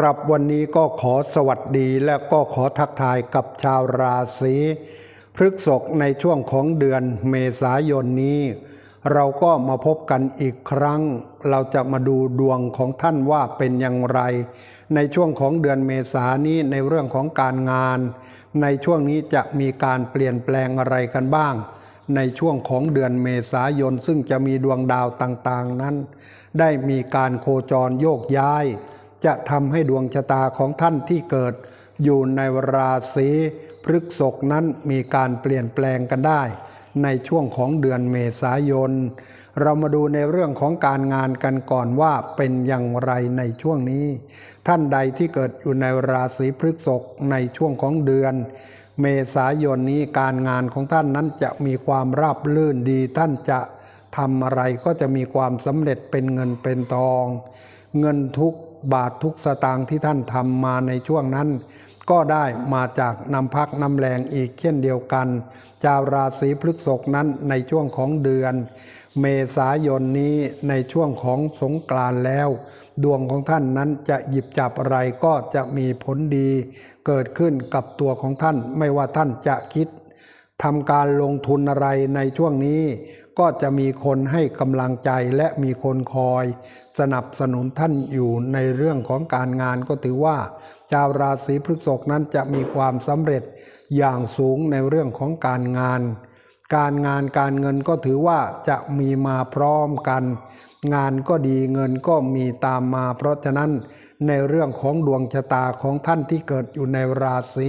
ครับวันนี้ก็ขอสวัสดีและก็ขอทักทายกับชาวราศีพฤกษภในช่วงของเดือนเมษายนนี้ เราก็มาพบกันอีกครั้ง เราจะมาดูดวงของท่านว่าเป็นอย่างไร ในช่วงของเดือนเมษานี้ในเรื่องของการงาน ในช่วงนี้จะมีการเปลี่ยนแปลงอะไรกันบ้าง ในช่วงของเดือนเมษายนซึ่งจะมีดวงดาวต่างๆนั้น ได้มีการโคจรโยกย้าย จะทำให้ดวงชะตาของท่านที่เกิด อยู่ในราศีพฤกษภนั้นมีการเปลี่ยนแปลงกันได้ ในช่วงของเดือนเมษายน เรามาดูในเรื่องของการงานกันก่อนว่าเป็นอย่างไรในช่วงนี้ ท่านใดที่เกิดอยู่ในราศีพฤกษภในช่วงของเดือนเมษายนนี้การงานของท่านนั้นจะมีความราบรื่นดีท่านจะทำอะไรก็จะมีความสำเร็จเป็นเงินเป็นทอง เงินทุก บาททุกสตางค์ที่ท่านทำมาในช่วงนั้น ก็ได้มาจากน้ำพักน้ำแรงอีกเช่นเดียวกัน ชาวราศีพฤษภนั้นในช่วงของเดือน เมษายนนี้ในช่วงของสงกรานต์แล้ว ดวงของท่านนั้นจะหยิบจับอะไรก็จะมีผลดี เกิดขึ้นกับตัวของท่านไม่ว่าท่านจะคิดทำการลงทุนอะไรในช่วงนี้ ก็จะมีคนให้กำลังใจและมีคนคอย สนับสนุนท่านอยู่ในเรื่องของการงานก็ถือว่า ชาวราศีพฤษภนั้นจะมีความสำเร็จอย่างสูงในเรื่องของการงาน การงานการเงินก็ถือว่าจะมีมาพร้อมกัน งานก็ดีเงินก็มีตามมา เพราะฉะนั้นในเรื่องของดวงชะตาของท่านที่เกิดอยู่ในราศี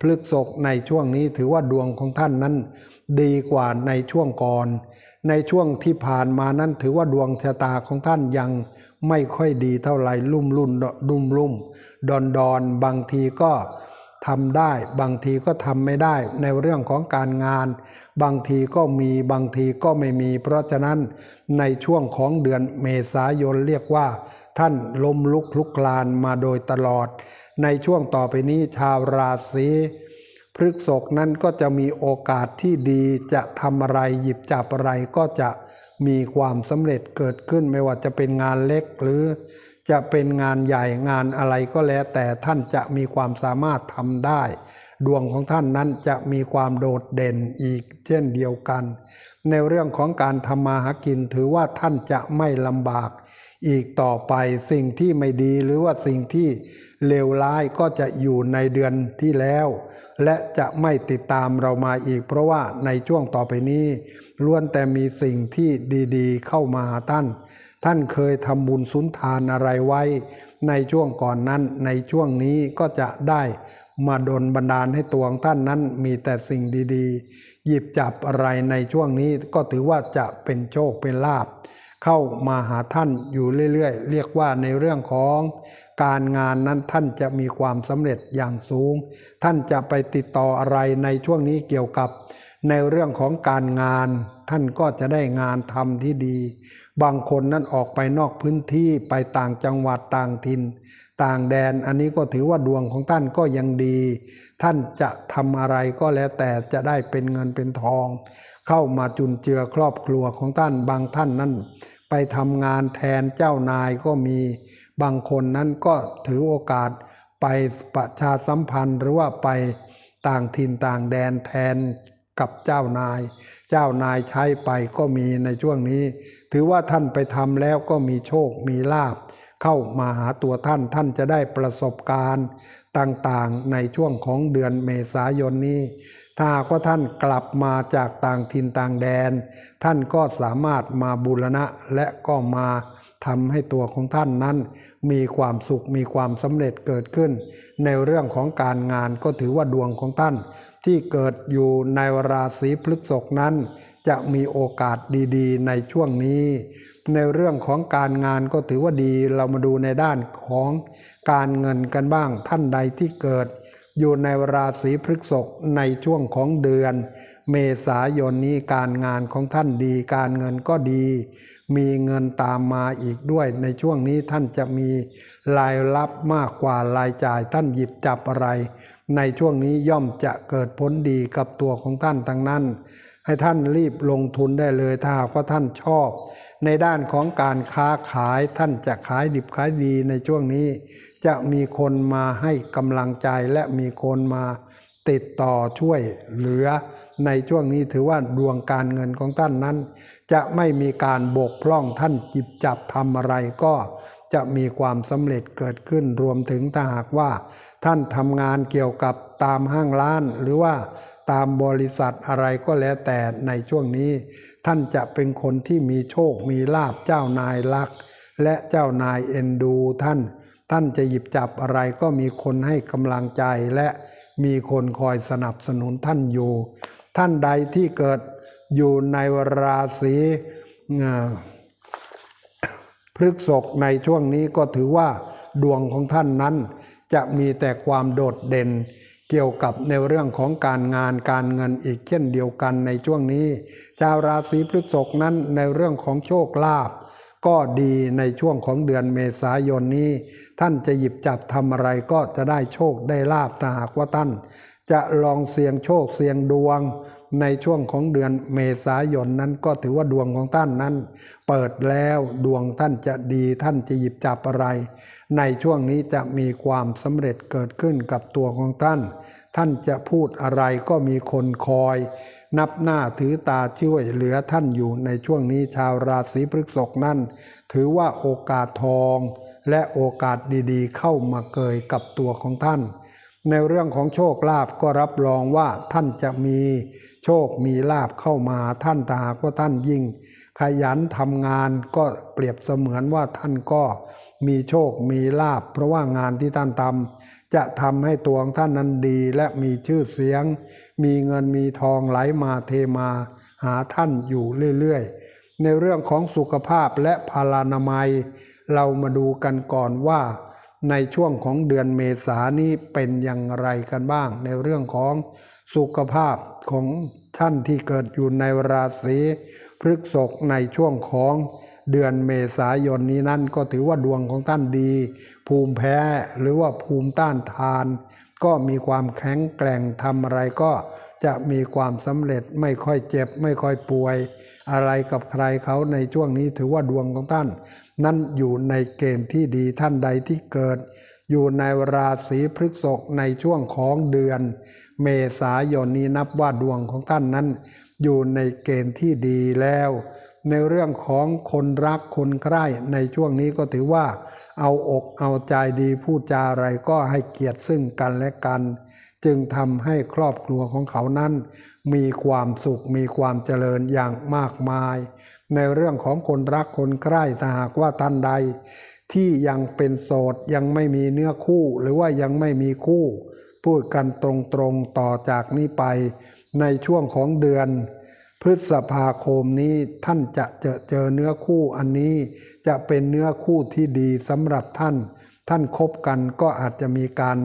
พฤษภในช่วงนี้ถือว่าดวงของท่านนั้น ดีกว่าในช่วงก่อน ในช่วงที่ผ่านมานั้นถือว่าดวงชะตาของท่านยังไม่ค่อยดีเท่าไหร่ลุ่มลุ่นลุ่มลุ่มดอนดอนบางทีก็ทำได้ บางทีก็ทำไม่ได้ในเรื่องของการงาน บางทีก็มีบางทีก็ไม่มี เพราะฉะนั้นในช่วงของเดือนเมษายนเรียกว่า ท่านลมลุกคลุกคลานมาโดยตลอด ในช่วงต่อไปนี้ชาวราศี พฤกษภนั้นก็จะมีโอกาสที่ดีจะทำอะไรหยิบจับอะไรก็จะมีความสำเร็จเกิดขึ้นไม่ว่าจะเป็นงานเล็กหรือจะเป็นงานใหญ่งานอะไรก็แล้ว แต่ท่านจะมีความสามารถทำได้ ดวงของท่านนั้นจะมีความโดดเด่นอีกเช่นเดียวกัน ในเรื่องของการทำมาหากินถือว่าท่านจะไม่ลำบาก อีกต่อไปสิ่งที่ไม่ดีหรือว่าสิ่งที่เลวร้ายก็จะอยู่ในเดือนที่แล้ว และจะไม่ติดตามเรามาอีก เพราะว่าในช่วงต่อไปนี้ล้วนแต่มีสิ่งที่ดีๆ เข้ามาหาท่าน ท่านเคยทำบุญสุนทานอะไรไว้ ในช่วงก่อนนั้นในช่วงนี้ก็จะได้มาดลบันดาลให้ตัวของท่านนั้นมีแต่สิ่งดีๆ หยิบจับอะไรในช่วงนี้ก็ถือว่าจะเป็นโชคเป็นลาภ เข้ามาหาท่านอยู่เรื่อยๆ เรียกว่าในเรื่องของการงานนั้นท่านจะมีความสำเร็จอย่างสูง ท่านจะไปติดต่ออะไรในช่วงนี้เกี่ยวกับ ในเรื่องของการงาน ท่านก็จะได้งานทำที่ดี บางคนนั้นออกไปนอกพื้นที่ไปต่างจังหวัดต่างถิ่น ต่างแดนอันนี้ก็ถือว่าดวงของท่านก็ยังดี ท่านจะทำอะไรก็แล้วแต่จะได้เป็นเงินเป็นทอง เข้ามาจุนเจือครอบครัวของท่านบางท่านนั้น ไปทำงานแทนเจ้านายก็มีบางคนนั้นก็ถือโอกาสไปประชาสัมพันธ์หรือว่าไปต่างถิ่นต่างแดนแทนกับเจ้านาย เจ้านายใช้ไปก็มีในช่วงนี้ ถือว่าท่านไปทำแล้วก็มีโชคมีลาบ เข้ามาหาตัวท่านท่านจะได้ประสบการณ์ต่างๆ ในช่วงของเดือนเมษายนนี้ ถ้ากว่าท่านกลับมาจากต่างถิ่นต่างแดน ท่านก็สามารถมาบูรณะและก็มาทำให้ตัวของท่านนั้น มีความสุขมีความสำเร็จเกิดขึ้น ในเรื่องของการงานก็ถือว่าดวงของท่าน ที่เกิดอยู่ในราศีพฤษภนั้น จะมีโอกาสดีๆ ในช่วงนี้ ในเรื่องของการงานก็ถือว่าดีเรามาดูในด้านของการเงินกันบ้างท่านใดที่เกิด อยู่ในราศีพฤษภในช่วงของเดือน เมษายนนี้การงานของท่านดี การเงินก็ดี มีเงินตามมาอีกด้วย ในช่วงนี้ท่านจะมีรายรับมากกว่ารายจ่ายท่านหยิบจับอะไร ในช่วงนี้ย่อมจะเกิดผลดีกับตัวของท่านทั้งนั้น ให้ท่านรีบลงทุนได้เลยถ้าหากว่าท่านชอบ ในด้านของการค้าขายท่านจะขายดิบขายดีในช่วงนี้ จะมีคนมาให้กำลังใจและมีคนมาติดต่อช่วยเหลือ ในช่วงนี้ถือว่าดวงการเงินของท่านนั้น จะไม่มีการบกพร่องท่านจิบจับทำอะไรก็จะมีความสำเร็จเกิดขึ้นรวมถึงถ้าหากว่า ท่านทำงานเกี่ยวกับตามห้างร้าน หรือว่าตามบริษัทอะไรก็แล้วแต่ในช่วงนี้ ท่านจะเป็นคนที่มีโชคมีลาบเจ้านายรัก และเจ้านายเอ็นดูท่าน ท่านจะหยิบจับอะไรก็มีคนให้กำลังใจและมีคนคอยสนับสนุนท่านอยู่ ท่านใดที่เกิดอยู่ในราศีพฤกษกในช่วงนี้ก็ถือว่าดวงของท่านนั้น จะมีแต่ความโดดเด่น เกี่ยวกับในเรื่องของการงานการเงินอีกเช่นเดียวกันในช่วงนี้ ชาวราศีพฤษกนั้นในเรื่องของโชคลาภ ก็ดีในช่วงของเดือนเมษายนนี้ ท่านจะหยิบจับทำอะไรก็จะได้โชคได้ลาบถ้าหากว่าท่าน จะลองเสี่ยงโชคเสี่ยงดวง ในช่วงของเดือนเมษายนนั้นก็ถือว่าดวงของท่านนั้น เปิดแล้วดวงท่านจะดีท่านจะหยิบจับอะไร ในช่วงนี้จะมีความสำเร็จเกิดขึ้นกับตัวของท่าน ท่านจะพูดอะไรก็มีคนคอย นับหน้าถือตาช่วยเหลือท่านอยู่ในช่วงนี้ชาวราศีพฤษภนั้นถือว่าโอกาสทอง และโอกาสดีๆ เข้ามาเกยกับตัวของท่าน ในเรื่องของโชคลาภก็รับรองว่าท่านจะมีโชคมีลาภเข้ามาท่านถ้ากว่าท่านยิ่ง ขยันทำงานก็เปรียบเสมือนว่าท่านก็ มีโชคมีลาภเพราะว่างานที่ท่านทำจะทำให้ตัวของท่านนั้นดีและมีชื่อเสียง มีเงินมีทองไหลมาเทมาหาท่านอยู่เรื่อยๆ ในเรื่องของสุขภาพและพลานามัย เรามาดูกันก่อนว่า ในช่วงของเดือนเมษานี้เป็นอย่างไรกันบ้าง ในเรื่องของสุขภาพของท่านที่เกิดอยู่ในราศีพฤกษภในช่วงของ เดือนเมษายนนี้นั่นก็ถือว่าดวงของท่านดี ภูมิแพ้หรือว่าภูมิต้านทาน ก็มีความแข็งแกร่งทำอะไรก็จะมีความสำเร็จไม่ค่อยเจ็บไม่ค่อยป่วย อะไรกับใครเขาในช่วงนี้ถือว่าดวงของท่าน นั้นอยู่ในเกณฑ์ที่ดีท่านใดที่เกิด อยู่ในราศีพฤษภในช่วงของเดือน เมษายนนี้นับว่าดวงของท่านนั้น อยู่ในเกณฑ์ที่ดีแล้ว ในเรื่องของคนรักคนใคร่ในช่วงนี้ก็ถือว่า เอาอกเอาใจดีพูดจาอะไรก็ให้เกียรติซึ่งกันและกัน จึงทำให้ครอบครัวของเขานั้น มีความสุขมีความเจริญอย่างมากมาย ในเรื่องของคนรักคนใคร่ถ้าหากว่าท่านใด ที่ยังเป็นโสดยังไม่มีเนื้อคู่ หรือว่ายังไม่มีคู่ พูดกันตรงๆต่อจากนี้ไป ในช่วงของเดือน พฤษภาคมนี้ท่านจะเจอเจอเนื้อคู่อันนี้จะเป็นเนื้อคู่ที่ดีสำหรับท่าน ท่านคบกันก็อาจจะมีการ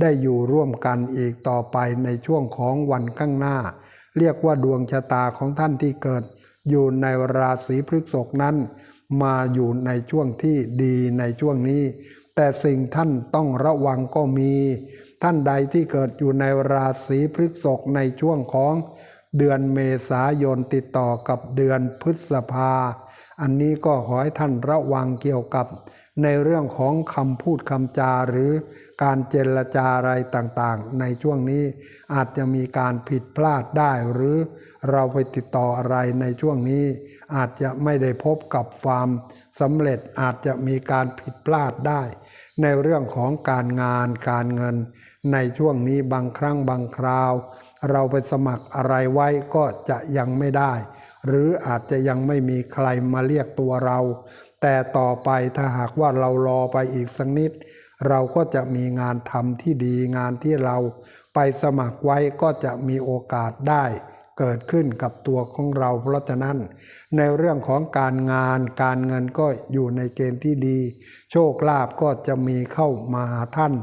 ได้อยู่ร่วมกันอีกต่อไปในช่วงของวันข้างหน้า เรียกว่าดวงชะตาของท่านที่เกิด อยู่ในราศีพฤษภนั้น มาอยู่ในช่วงที่ดีในช่วงนี้ แต่สิ่งท่านต้องระวังก็มี ท่านใดที่เกิดอยู่ในราศีพฤษภในช่วงของ เดือนเมษายนติดต่อกับเดือนพฤษภา อันนี้ก็ขอให้ท่านระวังเกี่ยวกับ ในเรื่องของคำพูดคำจาหรือการเจรจาอะไรต่างๆ ในช่วงนี้อาจจะมีการผิดพลาดได้หรือเราไปติดต่ออะไรในช่วงนี้ อาจจะไม่ได้พบกับความสำเร็จอาจจะมีการผิดพลาดได้ ในเรื่องของการงานการเงิน ในช่วงนี้บางครั้งบางคราว เราไปสมัครอะไรไว้ก็จะยังไม่ได้ หรืออาจจะยังไม่มีใครมาเรียกตัวเรา แต่ต่อไปถ้าหากว่าเรารอไปอีกสักนิด เราก็จะมีงานทำที่ดีงานที่เรา ไปสมัครไว้ก็จะมีโอกาสได้เกิดขึ้นกับตัวของเราเพราะฉะนั้น ในเรื่องของการงานการเงินก็อยู่ในเกณฑ์ที่ดี โชคลาภก็จะมีเข้ามาท่าน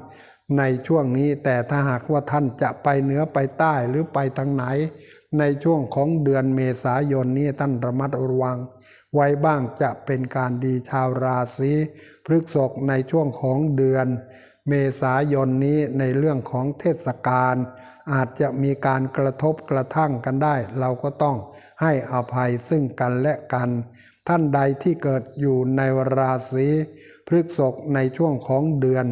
ในช่วงนี้แต่ถ้าหากว่าท่านจะไปเหนือไปใต้หรือไปทางไหน ในช่วงของเดือนเมษายนนี้ท่านระมัดระวัง ไว้บ้างจะเป็นการดีชาวราศีพฤษภในช่วงของเดือน เมษายนนี้ในเรื่องของเทศกาลอาจจะมีการกระทบกระทั่งกันได้ เราก็ต้องให้อภัยซึ่งกันและกัน ท่านใดที่เกิดอยู่ในราศีพฤษภในช่วงของเดือน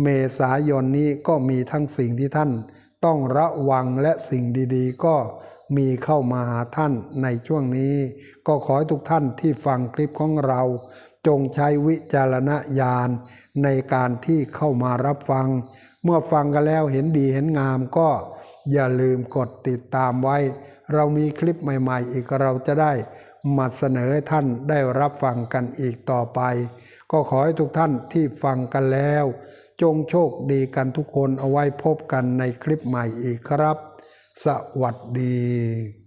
เมษายนนี้ก็มีทั้งสิ่งที่ท่าน ต้องระวังและสิ่งดีๆ ก็มีเข้ามาหาท่านในช่วงนี้ ก็ขอให้ทุกท่านที่ฟังคลิปของเรา จงใช้วิจารณญาณในการที่เข้ามารับฟัง เมื่อฟังกันแล้วเห็นดีเห็นงามก็อย่าลืมกดติดตามไว้ เรามีคลิปใหม่ ๆ อีกเราจะได้มาเสนอให้ท่านได้รับฟังกันอีกต่อไป ก็ขอให้ทุกท่านที่ฟังกันแล้ว จงโชคดีกันทุกคนเอาไว้พบกันในคลิปใหม่อีกครับ สวัสดี